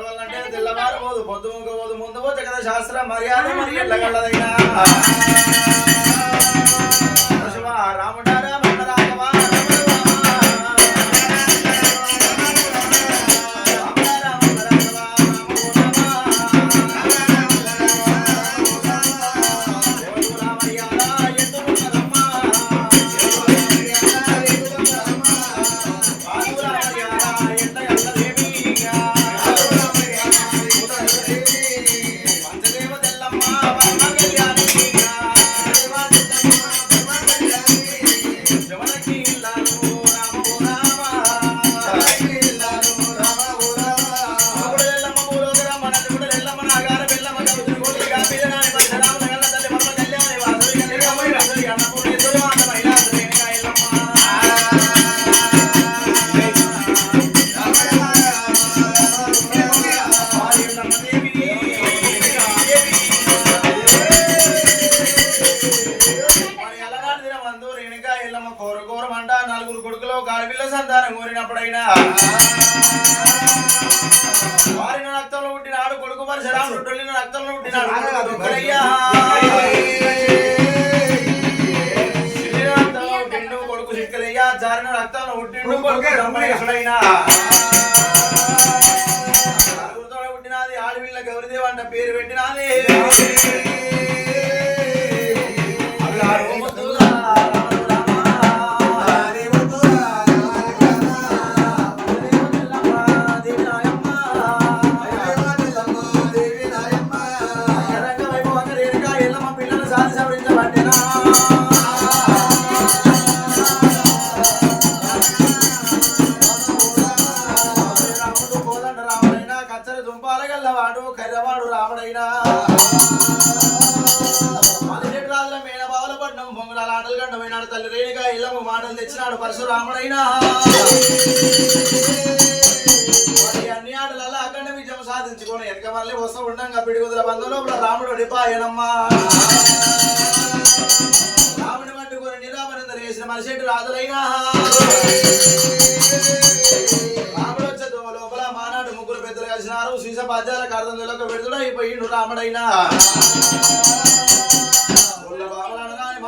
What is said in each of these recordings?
దేవాల దేవతలు అరవాలంటే తెల్లవారబోదు పొద్దుముకపోదు ముందు పోతే కదా శాస్త్ర మర్యాద మరి శివ రాముడారా నలుగురు కొడుకులో గాడిపిల్ల సంతానం కోరినప్పుడైనా. వారిన రక్తంలో పుట్టినాడు కొడుకు పరశురాముడు రక్తంలో పుట్టినాడు దుఃఖరయ్యా. రక్తంలో పుట్టిండు కొడుకు సిక్కలయ్యా జారిన రక్తంలో పుట్టిండు కొడుకు గౌరీదేవి అంట పేరు పెట్టినది గండమైనాడు తల్లి రేణుగా ఇళ్ళము మాటలు తెచ్చినాడు పరశురాముడైనా. మరి అన్ని ఆటలలో అఖండ విజయం సాధించుకొని ఎనక మళ్ళీ వస్తూ ఉండంగా పిడిగుదల బంధం లోపల రాముడు డిపాయనమ్మా. రాముడి పట్టుకొని నిరాపరింద చేసిన మనిషి రాజులైనా. పెద్దలు కలిసినారు సీస పద్యాలకు అర్థం తెలియక విడుదల అయిపోయిండు రాముడైనా. ఊళ్ళో బాబులు అనగానే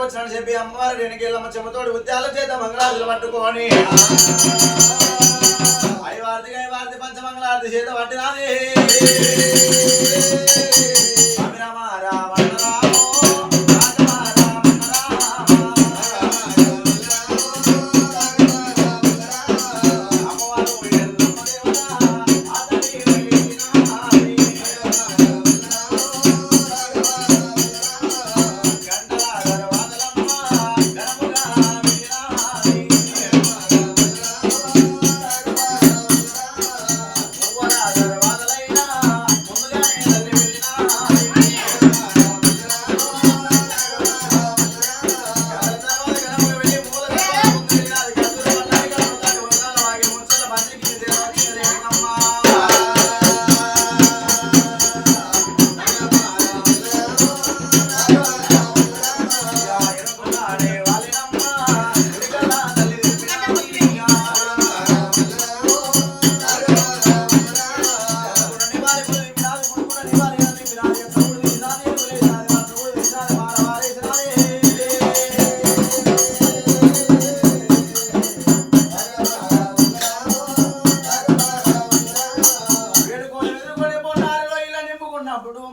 వచ్చినాడు చెప్పి అమ్మవారు వెనకెళ్ళమ్మ చెమ్మతోడు ఉద్యాల చేత మంగళాదులు పట్టుకొని. ఐవార్తి ఐవార్తి పంచమంగళారతి చేత పట్టినాది.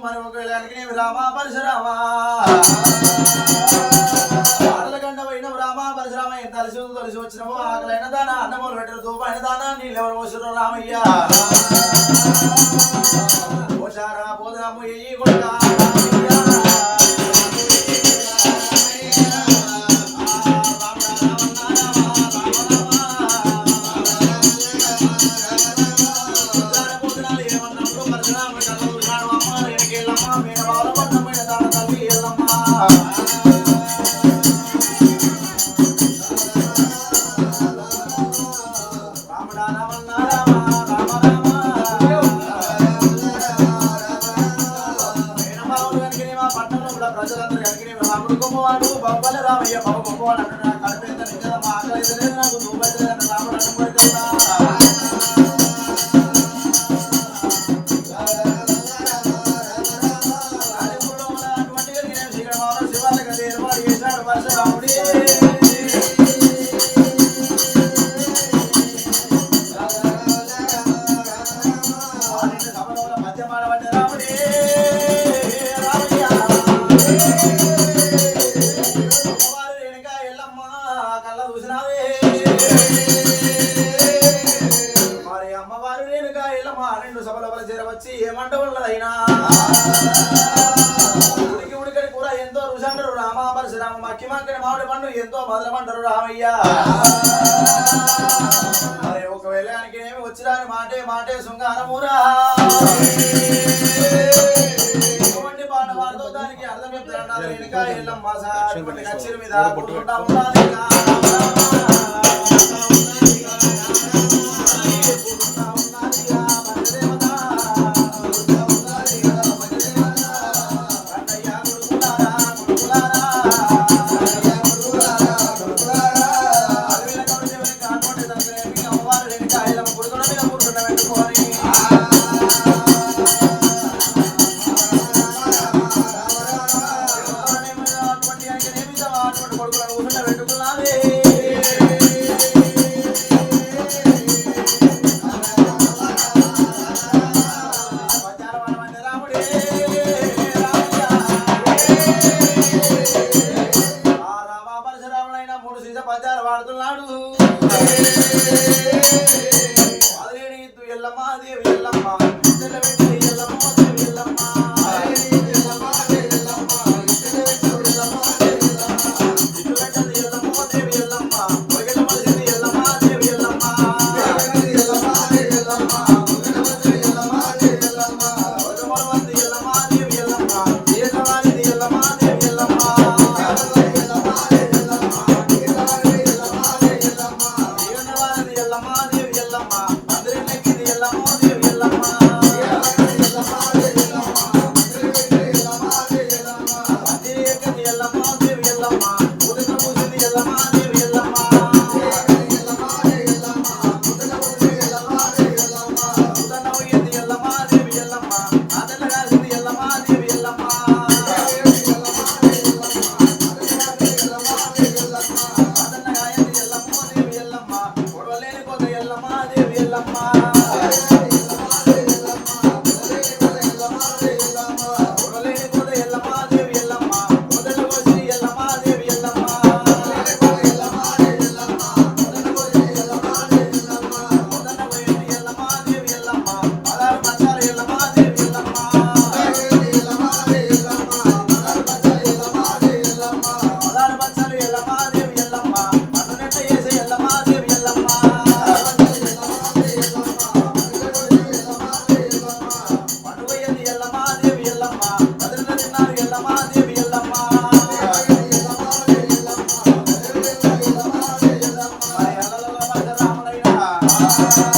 మరొక వెళ్ళానికి రామా పరశురామా. ఆటలకండమైనవు రామా పరశురామ ఎంత అలసి తొలిసి వచ్చినవు ఆకలైన దానా అన్నమూలు పెట్టరు దూపైన దానా నీళ్ళెవరు పోసిరు రామయ్య. పోషారా పోదరాము రామయ్య బాబు గొప్పవాడు అంటున్నా కడుపు ఎంత నిజం మా ఆకలి లేదు నాకు నువ్వు అయితే మరి అమ్మవారు రేణుగా ఎల్లమ్మ రెండు సభల వల్ల చేరవచ్చి ఏమంట ఉన్నదైనా ఉడికి ఉడికడి కూర ఎంతో రుచంటారు రామ పరశురామ మక్కి మక్కడి మామిడి పండు ఎంతో మధురమంటారు రామయ్య. మరి ఒకవేళ ఆయనకి ఏమి వచ్చిరాని మాటే మాటే శృంగారమురా. దానికి అర్థం చెప్తారన్నారు వెనుక ఎల్లమ్మ సార్. కచ్చేరి మీద